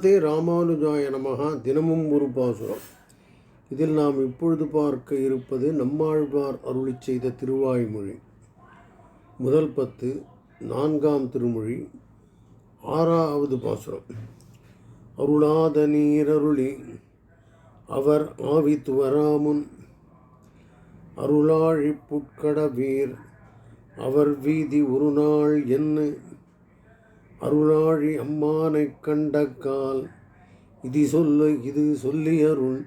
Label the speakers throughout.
Speaker 1: ஸ்ரீமதே ராமானுஜாய நமகா தினமும் ஒரு பாசுரம். இதில் நாம் இப்பொழுது பார்க்க இருப்பது நம்மாழ்வார் அருளி செய்த திருவாய்மொழி. முதல் பத்து நான்காம் திருமொழி ஆறாவது பாசுரம். அருளாத நீரருளி அவர் ஆவி துவராமுன் அருளாழி புட்கடவீர் அவர் வீதி ஒரு நாள் என்ன அருளாழி அம்மானைக் கண்டக்கால் இது சொல்லு இது சொல்லி அருள்.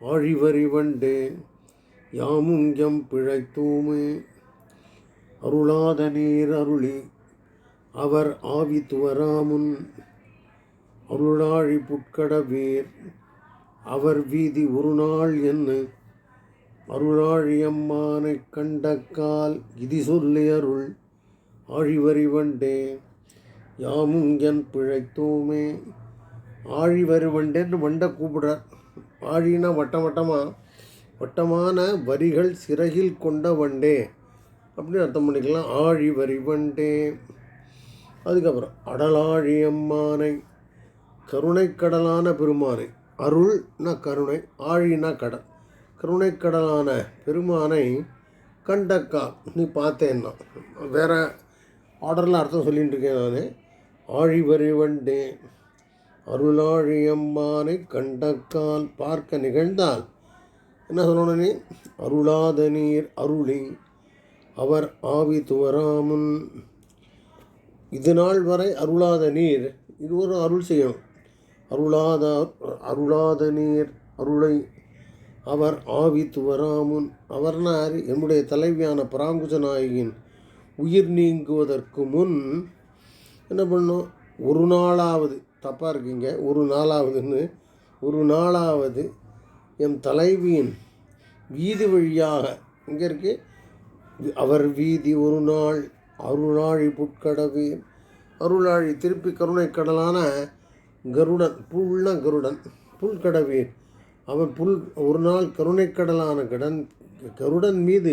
Speaker 1: ஆழிவறிவண்டே யாமும் எம் பிழைத்தூமே. அருளாத நீர் அருளி அவர் ஆவி துவராமுன். அருளாழி புட்கடவீர் அவர் வீதி ஒரு நாள் என்ன அருளாழியம்மானைக் கண்டக்கால் இது சொல்லி அருள். ஆழிவறிவண்டே யாமும் என் பிழைத்தோமே. ஆழி வருவண்டேன்னு வண்டை கூப்பிடுறார். ஆழினா வட்டம்? வட்டமாக வட்டமான வரிகள் சிறகில் கொண்ட வண்டே. அப்படின்னு அர்த்தம் பண்ணிக்கலாம். ஆழி வரி வண்டே. அதுக்கப்புறம் அடலாழி அம்மானை. கருணைக்கடலான பெருமானை. அருள்னா கருணை ஆழினா கடல் கருணைக்கடலான பெருமானை கண்டக்கா நீ பார்த்தேன்னா. வேறு ஆர்டரில் அர்த்தம் சொல்லிகிட்டு இருக்கேன் நான். ஆழிவறிவண்டே. அருளாழியம்மானை கண்டக்கால் பார்க்க நிகழ்ந்தால் என்ன சொல்லணும் நீ? அருளாத நீர் அருளி அவர் ஆவி துவராமுன். இது நாள் வரை அருளாத நீர் இது ஒரு அருள் செய்யணும் அருளாத அருளாத நீர் அருளை அவர் ஆவி துவராமுன். அவர்னார் என்னுடைய தலைவியான பராங்குஜ நாயகின் உயிர் நீங்குவதற்கு முன் என்ன பண்ணும்? ஒரு நாளாவது தப்பாக இருக்கீங்க. ஒரு நாளாவதுன்னு ஒரு நாளாவது என் தலைவியின் வீதி வழியாக இங்கே இருக்கு. அவர் வீதி ஒரு நாள் அருளாழி புட்கடவு அருளாழி திருப்பி கருணை கடலான கருடன் புல்ன கருடன் புல்கடவீர் அவன் புல் ஒரு நாள் கருணைக்கடலான கடன் கருடன் மீது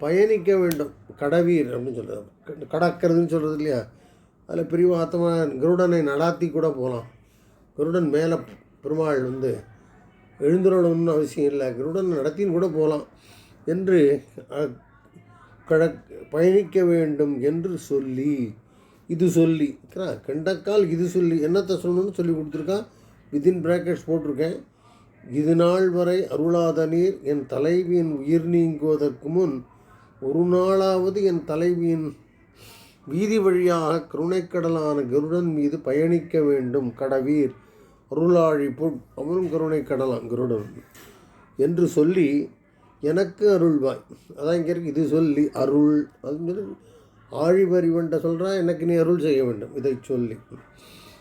Speaker 1: பயணிக்க வேண்டும். கடவீர் அப்படின்னு சொல்கிறது கடக்கிறதுன்னு சொல்கிறது இல்லையா? அதில் பிரிவாத்தமாக கருடனை நடாத்தி கூட போகலாம். கருடன் மேலே பெருமாள் வந்து எழுந்துடணும்னு அவசியம் இல்லை. கருடன் நடத்தின்னு கூட போகலாம் என்று கடக் பயணிக்க வேண்டும் என்று சொல்லி இது சொல்லி. கண்டக்கால் இது சொல்லி. என்னத்தை சொல்லணும்னு சொல்லி கொடுத்துருக்கான் வித்தின் ப்ராக்கெட்ஸ் போட்டிருக்கேன். இது நாள் வரை அருளாத நீர் என் தலைவியின் உயிர் நீங்குவதற்கு முன் ஒரு நாளாவது என் தலைவியின் வீதி வழியாக கருணைக்கடலான கருடன் மீது பயணிக்க வேண்டும் கடவீர். அருளாழி புட் அவனும் கருணை கடலாம் கருடன். என்று சொல்லி எனக்கு அருள்வாய். அதான் இங்கே இருக்கு இது சொல்லி அருள். அது ஆழிபறிவன்ட்ட சொல்கிறா எனக்கு நீ அருள் செய்ய வேண்டும் இதை சொல்லி.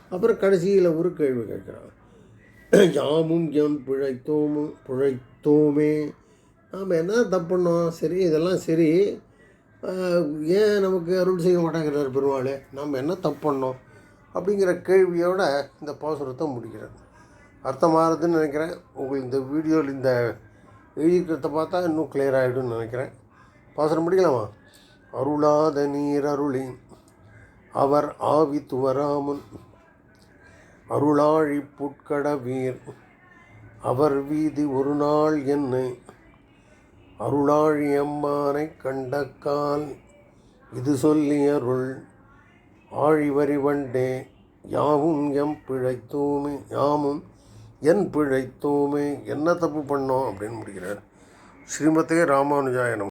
Speaker 1: அப்புறம் கடைசியில் ஒரு கேள்வி கேட்குறான். யாமும் எம் பிழைத்தோமும் பிழைத்தோமே. நாம் என்ன தப்பு பண்ணோம்? சரி இதெல்லாம் சரி. ஏன் நமக்கு அருள் செய்ய மாட்டேங்கிறார் பெருமாள்? நம்ம என்ன தப்பு பண்ணோம்? அப்படிங்கிற கேள்வியோட இந்த பாசுரத்தை முடிக்கிறேன் அர்த்தமாகிறதுன்னு நினைக்கிறேன். உங்களுக்கு இந்த வீடியோவில் இந்த எழுதிக்கிறத பார்த்தா இன்னும் கிளியர் ஆகிடும்னு நினைக்கிறேன். பாசுரம் முடிக்கலாமா? அருளாத நீர் அருளி அவர் ஆவி துவராமன் அருளாழி புட்கட வீர் அவர் வீதி ஒரு நாள் என்னை அருளாழி கண்டக்கால் இது சொல்லி அருள். ஆழிவரிவண்டே யாவும் எம் பிழைத்தோமே யாமும் என் பிழைத்தோமே என்ன தப்பு பண்ணோம் அப்படின்னு முடிக்கிறார். ஸ்ரீமதே ராமானுஜாயனம்.